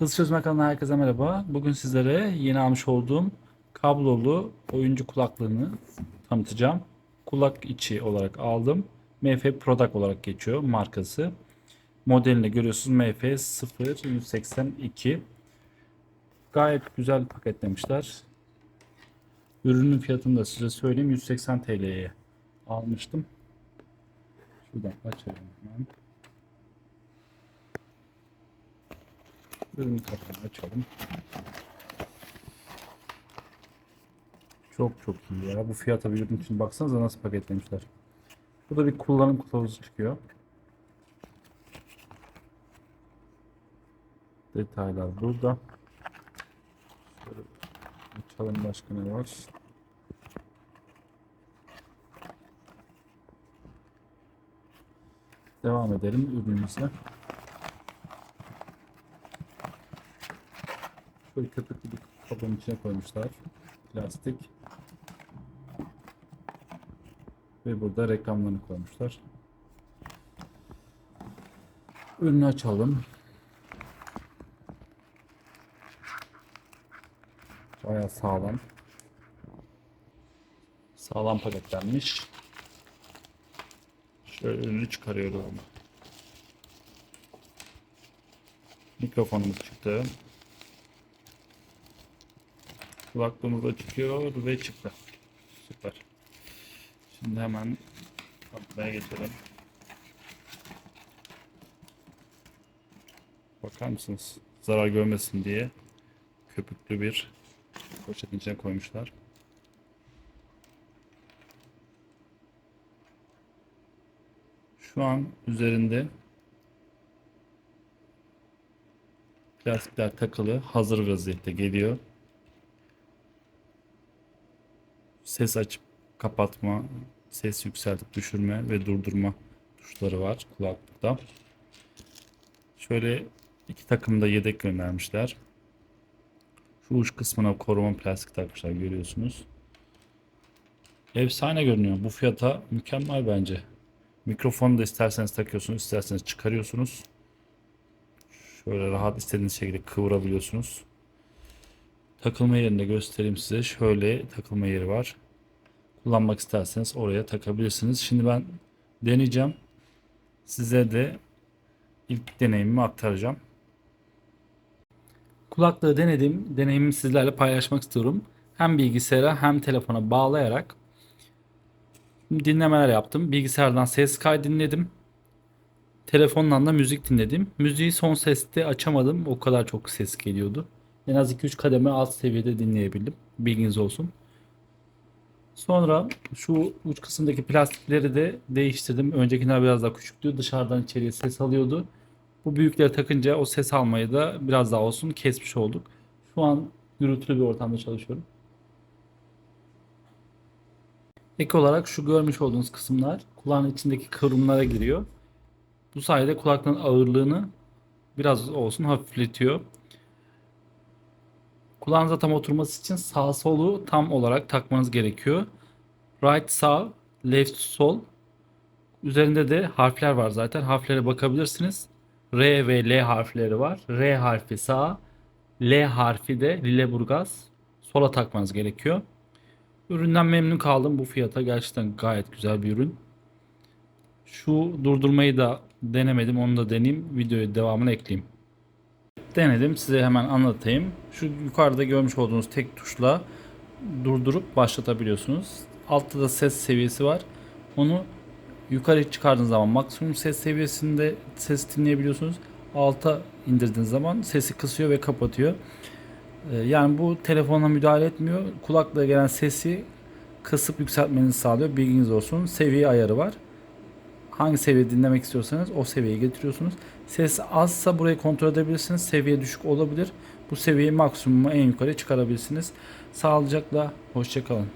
Hızlı Çözme kanalına herkese merhaba. Bugün sizlere yeni almış olduğum kablolu oyuncu kulaklığını tanıtacağım. Kulak içi olarak aldım. MF Product olarak geçiyor markası. Modelini görüyorsunuz MF 0182. Gayet güzel paketlemişler. Ürünün fiyatını da size söyleyeyim. 180 TL'ye almıştım. Şuradan açalım hemen. Ürün kapağını açalım. Çok çok iyi ya. Bu fiyata bir için baksanıza nasıl paketlemişler. Burada bir kullanım kılavuzu çıkıyor. Detaylar burada. Şöyle açalım başka ne var. Devam edelim ürünümüze. Şöyle köpüklü bir kabın içine koymuşlar. Plastik. Ve burada reklamlarını koymuşlar. Ürünü açalım. Bayağı sağlam. Sağlam paketlenmiş. Şöyle ürünü çıkarıyorum. Mikrofonumuz çıktı. Kulaklığımız da çıkıyor ve çıktı. Süper. Şimdi hemen atmaya geçelim. Bakar mısınız? Zarar görmesin diye köpüklü bir poşetin içine koymuşlar. Şu an üzerinde plastikler takılı hazır vaziyette geliyor. Ses açıp kapatma, ses yükseltip düşürme ve durdurma tuşları var kulaklıkta. Şöyle iki takım da yedek göndermişler. Şu uç kısmına koruma plastik takmışlar görüyorsunuz. Efsane görünüyor. Bu fiyata mükemmel bence. Mikrofonu da isterseniz takıyorsunuz, isterseniz çıkarıyorsunuz. Şöyle rahat istediğiniz şekilde kıvırabiliyorsunuz. Takılma yerini göstereyim size. Şöyle takılma yeri var. Kullanmak isterseniz oraya takabilirsiniz. Şimdi ben deneyeceğim. Size de ilk deneyimimi aktaracağım. Kulaklığı denedim. Deneyimimi sizlerle paylaşmak istiyorum. Hem bilgisayara hem telefona bağlayarak dinlemeler yaptım. Bilgisayardan ses kaydı dinledim. Telefondan da müzik dinledim. Müziği son seste açamadım. O kadar çok ses geliyordu. En az 2-3 kademe alt seviyede dinleyebildim. Bilginiz olsun. Sonra şu uç kısımdaki plastikleri de değiştirdim. Öncekiler biraz daha küçüktü. Dışarıdan içeriye ses alıyordu. Bu büyükleri takınca o ses almayı da biraz daha olsun kesmiş olduk. Şu an gürültülü bir ortamda çalışıyorum. Ek olarak şu görmüş olduğunuz kısımlar kulağın içindeki kıvrımlara giriyor. Bu sayede kulaklığın ağırlığını biraz olsun hafifletiyor. Kulağınıza tam oturması için sağ solu tam olarak takmanız gerekiyor. Right sağ, left sol. Üzerinde de harfler var zaten. Harflere bakabilirsiniz. R ve L harfleri var. R harfi sağ, L harfi de Lilleburgaz. Sola takmanız gerekiyor. Üründen memnun kaldım bu fiyata. Gerçekten gayet güzel bir ürün. Şu durdurmayı da denemedim. Onu da deneyeyim. Videoya devamını ekleyeyim. Denedim. Size hemen anlatayım. Şu yukarıda görmüş olduğunuz tek tuşla durdurup başlatabiliyorsunuz. Altta da ses seviyesi var. Onu yukarı çıkardığınız zaman maksimum ses seviyesinde ses dinleyebiliyorsunuz. Alta indirdiğiniz zaman sesi kısıyor ve kapatıyor. Ee, Yani bu telefona müdahale etmiyor. Kulaklığa gelen sesi kısıp yükseltmenizi sağlıyor. Bilginiz olsun. Seviye ayarı var. Hangi seviye dinlemek istiyorsanız o seviyeye getiriyorsunuz. Ses azsa burayı kontrol edebilirsiniz. Seviye düşük olabilir. Bu seviyeyi maksimuma en yukarı çıkarabilirsiniz. Sağlıcakla hoşçakalın.